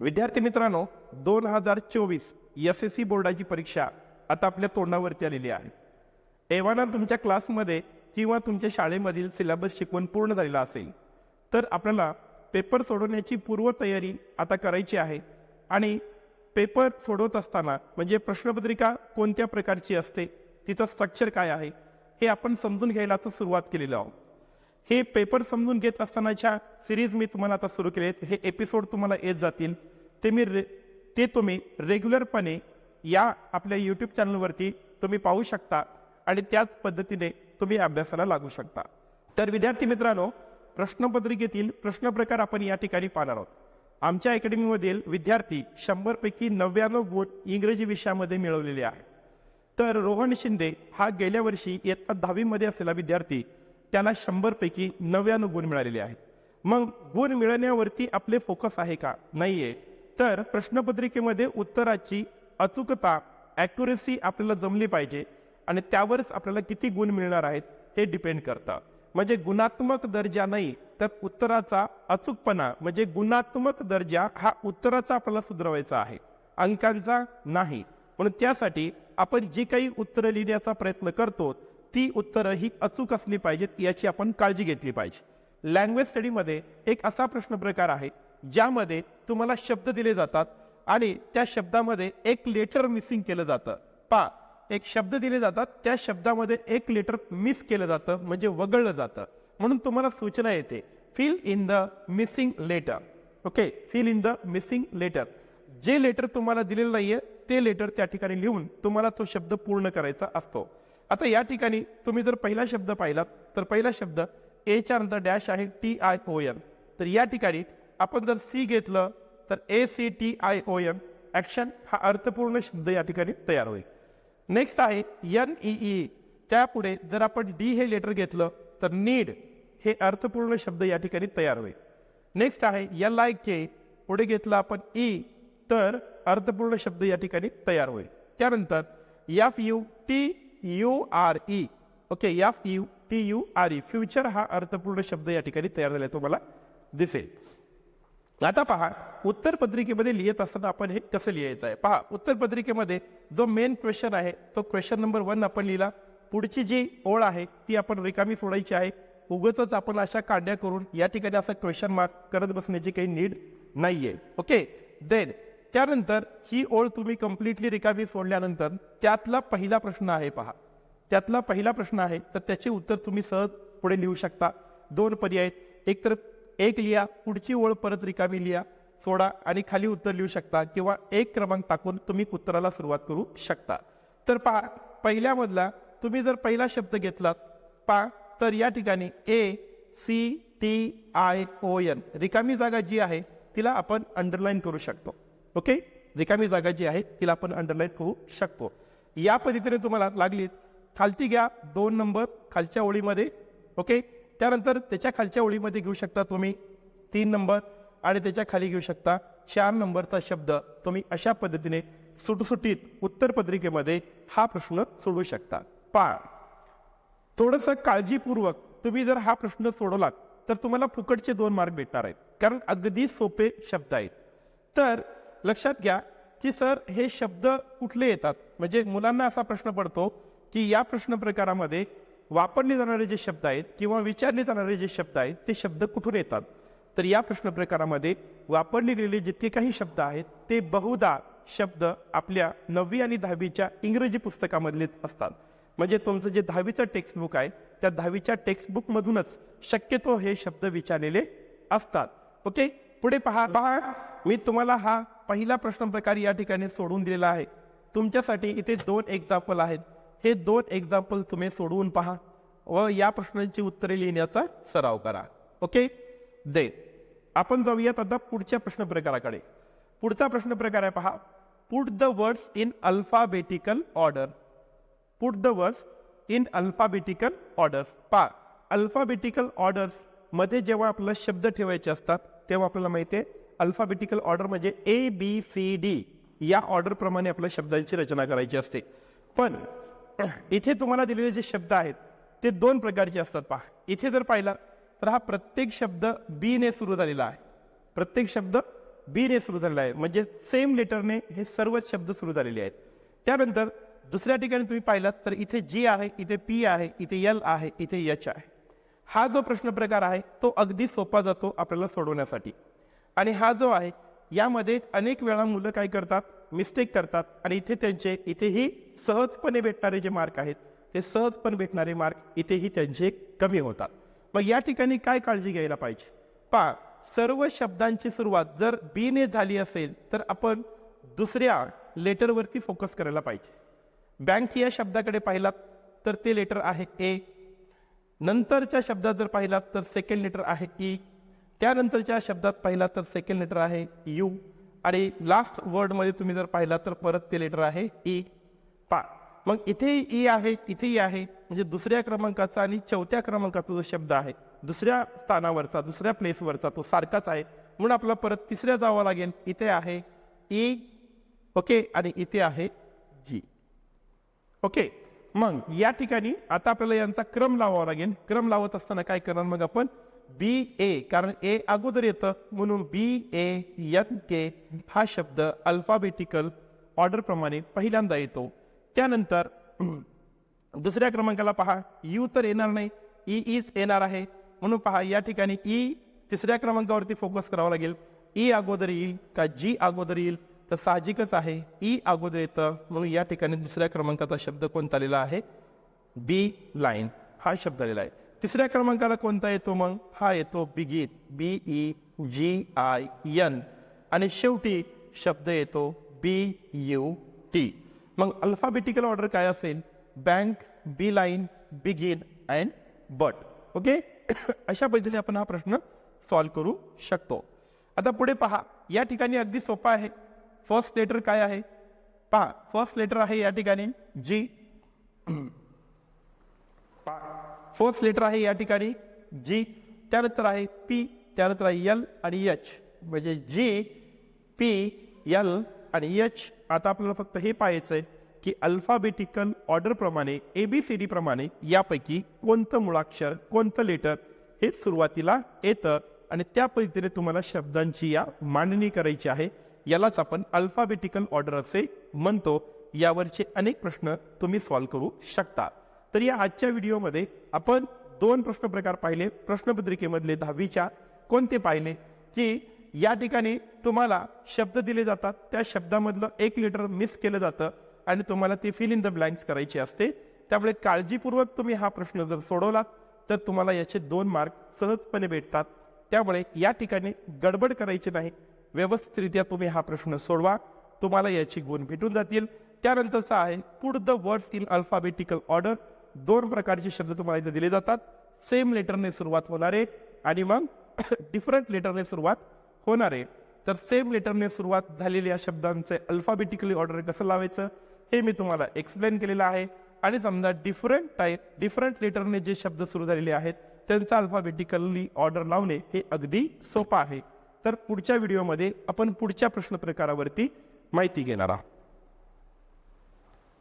विद्यार्थी मित्रांनो दोन हजार चोवीस एस एस सी बोर्डाची परीक्षा आता आपल्या तोंडावरती आलेली आहे. एव्हाना तुमच्या क्लासमध्ये किंवा तुमच्या शाळेमधील सिलेबस शिकवण पूर्ण झालेला असेल तर आपल्याला पेपर सोडवण्याची पूर्वतयारी आता करायची आहे आणि पेपर सोडवत असताना म्हणजे प्रश्नपत्रिका कोणत्या प्रकारची असते तिचं स्ट्रक्चर काय आहे हे आपण समजून घ्यायला आता सुरुवात केलेली आहोत. हे पेपर समजून घेत असतानाच्या सिरीज मी तुम्हाला आता सुरू केले आहेत हे एपिसोड तुम्हाला येत जातील. ते मी रे ते तुम्ही रेग्युलरपणे या आपल्या यूट्यूब चॅनलवरती तुम्ही पाहू शकता आणि त्याच पद्धतीने तुम्ही अभ्यासाला लागू शकता. तर विद्यार्थी मित्रांनो प्रश्नपत्रिकेतील प्रश्न प्रकार आपण या ठिकाणी पाहणार आहोत. आमच्या अकॅडमीमधील विद्यार्थी शंभरपैकी नव्याण्णव गुण इंग्रजी विषयामध्ये मिळवलेले आहेत. तर रोहन शिंदे हा गेल्या वर्षी इयत्ता दहावीमध्ये असलेला विद्यार्थी त्याला शंभरपैकी नव्याण्णव गुण मिळालेले आहेत. मग गुण मिळवण्यावरती आपले फोकस आहे का? नाही आहे तर प्रश्नपत्रिकेमध्ये उत्तराची अचूकता ॲक्युरेसी आपल्याला जमली पाहिजे आणि त्यावरच आपल्याला किती गुण मिळणार आहेत हे डिपेंड करतं. म्हणजे गुणात्मक दर्जा नाही तर उत्तराचा अचूकपणा म्हणजे गुणात्मक दर्जा हा उत्तराचा आपल्याला सुधारवायचा आहे. अंकांचा नाही. म्हणून त्यासाठी आपण जी काही उत्तरं लिहिण्याचा प्रयत्न करतो ती उत्तरं ही अचूक असली पाहिजेत याची आपण काळजी घेतली पाहिजे. लँग्वेज स्टडीमध्ये एक असा प्रश्न प्रकार आहे ज्यामध्ये तुम्हाला शब्द दिले जातात आणि त्या शब्दामध्ये एक लेटर मिसिंग केलं जातं. पा एक शब्द दिले जातात त्या शब्दामध्ये एक लेटर मिस केलं जातं म्हणजे वगळलं जातं. म्हणून तुम्हाला सूचना येते fill in the missing letter okay fill in the missing letter जे लेटर तुम्हाला दिलेलं नाहीये ते लेटर त्या ठिकाणी लिहून तुम्हाला तो शब्द पूर्ण करायचा असतो. आता या ठिकाणी तुम्ही जर पहिला शब्द पाहिलात तर पहिला शब्द एच्या नंतर डॅश आहे टी आय ओ एन तर या ठिकाणी आपण जर सी घेतलं तर A C T I O M action हा अर्थपूर्ण शब्द या ठिकाणी तयार होईल. नेक्स्ट आहे एन ई ई त्यापुढे जर आपण डी हे लेटर घेतलं तर नीड हे अर्थपूर्ण शब्द या ठिकाणी तयार होईल. नेक्स्ट आहे एल आय के पुढे घेतलं आपण ई तर अर्थपूर्ण शब्द या ठिकाणी तयार होईल. त्यानंतर F U T U R E okay F U T U R E future हा अर्थपूर्ण शब्द या ठिकाणी तयार झाला तुम्हाला दिसेल. आता पहा उत्तर पत्रिकेमध्ये लिहित असताना आपण हे कसं लिहायचं आहे? पहा उत्तर पत्रिकेमध्ये जो मेन क्वेश्चन आहे तो क्वेश्चन नंबर वन आपण लिहिला. पुढची जी ओळ आहे ती आपण रिकामी सोडायची आहे. उगच आपण अशा कांड्या करून या ठिकाणी असं क्वेश्चन मार्क करत बसण्याची काही नीड नाहीये. ओके देन त्यानंतर ही ओळ तुम्ही कम्प्लिटली रिकामी सोडल्यानंतर त्यातला पहिला प्रश्न आहे पहा. त्यातला पहिला प्रश्न आहे तर त्याचे उत्तर तुम्ही सहज पुढे लिहू शकता. दोन पर्याय एकतर एक तर एक लिहा पुढची ओळ परत रिकामी लिहा सोडा आणि खाली उत्तर लिहू शकता किंवा एक क्रमांक टाकून तुम्ही उत्तराला सुरुवात करू शकता. तर पहा पहिल्यामधला तुम्ही जर पहिला शब्द घेतलात पहा तर या ठिकाणी A C T I O N रिकामी जागा जी आहे तिला आपण अंडरलाईन करू शकतो. ओके रिकामी जागा जी आहे तिला आपण अंडरलाईन करू शकतो. या पद्धतीने तुम्हाला लागलीच खालती घ्या दोन नंबर खालच्या ओळीमध्ये ओके त्यानंतर त्याच्या खालच्या ओळीमध्ये घेऊ शकता तुम्ही तीन नंबर आणि त्याच्याखाली घेऊ शकता चार नंबरचा शब्द. तुम्ही अशा पद्धतीने सुटसुटीत उत्तर पत्रिकेमध्ये हा प्रश्न सोडवू शकता. पा थोडंसं काळजीपूर्वक तुम्ही जर हा प्रश्न सोडवलात तर तुम्हाला फुकटचे दोन मार्क भेटणार आहेत. कारण अगदी सोपे शब्द आहेत. तर लक्षात घ्या की सर हे शब्द कुठले येतात? म्हणजे मुलांना असा प्रश्न पडतो की या प्रश्न प्रकारामध्ये वापरले जाणारे जे शब्द आहेत किंवा विचारले जाणारे जे शब्द आहेत ते शब्द कुठून येतात? तर या प्रश्न प्रकारामध्ये वापरले गेलेले जितके काही शब्द आहेत ते बहुधा शब्द आपल्या नववी आणि दहावीच्या इंग्रजी पुस्तकामधलेच असतात. म्हणजे तुमचं जे दहावीचं टेक्स्टबुक आहे त्या दहावीच्या टेक्स्टबुकमधूनच शक्यतो हे शब्द विचारलेले असतात. ओके? पुढे पहा. पहा मी तुम्हाला हा पहिला प्रश्न प्रकार या ठिकाणी सोडून दिलेला आहे. तुमच्यासाठी इथे दोन एक्झाम्पल आहेत. हे दोन एक्झाम्पल तुम्ही सोडवून पहा व या प्रश्नांची उत्तरे लिहिण्याचा सराव करा. ओके दे आपण जाऊयात आता पुढच्या प्रश्न प्रकाराकडे पुढचा प्रश्न प्रकार आहे पहा. Put the words in alphabetical order put the words in alphabetical orders पा अल्फाबेटिकल ऑर्डर्समध्ये जेव्हा आपल्याला शब्द ठेवायचे असतात तेव्हा आपल्याला माहिती आहे अल्फाबेटिकल ऑर्डर म्हणजे ए बी सी डी या ऑर्डर प्रमाणे आपल्या शब्दांची रचना करायची असते. पण इथे तुम्हाला दिलेले जे शब्द आहेत ते दोन प्रकारचे असतात पहा. इथे जर पाहिला तर हा प्रत्येक शब्द बीने सुरू झालेला आहे. प्रत्येक शब्द बीने सुरू झालेला आहे. म्हणजे सेम लेटरने हे सर्वच शब्द सुरू झालेले आहेत. त्यानंतर दुसऱ्या ठिकाणी तुम्ही पाहिलात तर इथे जी आहे इथे पी आहे इथे यल आहे इथे यच आहे. हा जो प्रश्न प्रकार आहे तो अगदी सोपा जातो आपल्याला सोडवण्यासाठी. आणि हा जो आहे यामध्ये अनेक वेळा मुलं काय करतात मिस्टेक करतात आणि इथे त्यांचे इथेही सहजपणे भेटणारे जे मार्क आहेत ते सहजपणे भेटणारे मार्क इथेही त्यांचे कमी होतात. मग या ठिकाणी काय काळजी घ्यायला पाहिजे? पहा सर्व शब्दांची सुरुवात जर बीने झाली असेल तर आपण दुसऱ्या लेटरवरती फोकस करायला पाहिजे. बँक या शब्दाकडे पाहिलात तर ते लेटर आहे ए नंतरच्या शब्दात जर पाहिलात तर सेकंड लेटर आहे ई त्यानंतरच्या शब्दात पाहिलात तर सेकंड लेटर आहे यू आणि लास्ट वर्डमध्ये तुम्ही जर पाहिला तर परत ते लेटर आहे ई पा. मग इथे ई आहे इथेही e आहे. म्हणजे दुसऱ्या क्रमांकाचा आणि चौथ्या क्रमांकाचा जो शब्द आहे दुसऱ्या स्थानावरचा दुसऱ्या प्लेसवरचा तो सारखाच आहे. म्हणून आपला परत तिसऱ्या जावं लागेल. इथे आहे ई ओके? आणि इथे आहे जी ओके? मग या ठिकाणी आता आपल्याला यांचा क्रम लावावा लागेल. क्रम लावत असताना काय करणार मग आपण? बी ए कारण ए अगोदर येतं म्हणून बी ए एन के हा शब्द अल्फाबेटिकल ऑर्डरप्रमाणे पहिल्यांदा येतो. त्यानंतर दुसऱ्या क्रमांकाला पहा. यू तर येणार नाही. ई ईच येणार आहे. म्हणून पहा या ठिकाणी ई तिसऱ्या क्रमांकावरती फोकस करावा लागेल. ई अगोदर येईल का जी अगोदर येईल? तर साहजिकच आहे. ई अगोदर येतं म्हणून या ठिकाणी दुसऱ्या क्रमांकाचा शब्द कोणता आलेला आहे? B line. हा शब्द आलेला आहे. तिसऱ्या क्रमांकाला कोणता येतो मग? हा येतो बिगीत. B E G I N आणि शेवटी शब्द येतो बी यू टी मग अल्फाबेटिकल ऑर्डर काय असेल? Bank B line begin and but okay अशा पद्धतीने आपण हा प्रश्न सॉल्व करू शकतो. आता पुढे पहा. या ठिकाणी अगदी सोपा आहे. फर्स्ट लेटर काय आहे? पहा. फर्स्ट लेटर आहे या ठिकाणी. जी फर्स्ट लेटर आहे या ठिकाणी. जी त्यानंतर आहे पी त्यानंतर आहे यल आणि एच म्हणजे जी पी यल आणि एच आता आपल्याला फक्त हे पाहायचं आहे की अल्फाबेटिकल बी सी डी प्रमाणे यापैकी कोणतं मुळाक्षर कोणतं लेटर हे सुरुवातीला येतं आणि त्या पद्धतीने तुम्हाला शब्दांची या मांडणी करायची आहे. यालाच आपण अल्फाबेटिकल ऑर्डर असे म्हणतो. यावरचे अनेक प्रश्न तुम्ही सॉल्व्ह करू शकता. तर या आजच्या व्हिडिओमध्ये आपण दोन प्रश्न प्रकार पाहिले. प्रश्नपत्रिकेमधले दहावीच्या कोणते पाहिले? की या ठिकाणी तुम्हाला शब्द दिले जातात. त्या शब्दामधलं एक लेटर मिस केलं जातं आणि तुम्हाला ते फिल इन द ब्लँक्स करायचे असते. त्यामुळे काळजीपूर्वक तुम्ही हा प्रश्न जर सोडवलात तर तुम्हाला याचे दोन मार्क सहजपणे भेटतात. त्यामुळे या ठिकाणी गडबड करायची नाही. व्यवस्थितरित्या तुम्ही हा प्रश्न सोडवा. तुम्हाला याची गुण भेटून जातील. त्यानंतरचा आहे put the words in alphabetical order दोन प्रकारचे शब्द तुम्हाला इथे दिले जातात. सेम लेटरने सुरुवात होणार आहे आणि मग डिफरंट लेटरने सुरुवात होणार आहे. तर सेम लेटरने सुरुवात झालेल्या शब्दांचे अल्फाबेटिकली ऑर्डर कसं लावायचं? हे मी तुम्हाला एक्सप्लेन केलेलं आहे. आणि समजा डिफरंट टाईप डिफरंट लेटरने जे शब्द सुरू झालेले आहेत त्यांचा अल्फाबेटिकली ऑर्डर लावणे हे अगदी सोपं आहे. तर पुढच्या व्हिडिओमध्ये आपण पुढच्या प्रश्न प्रकारावरती माहिती घेणार आहोत.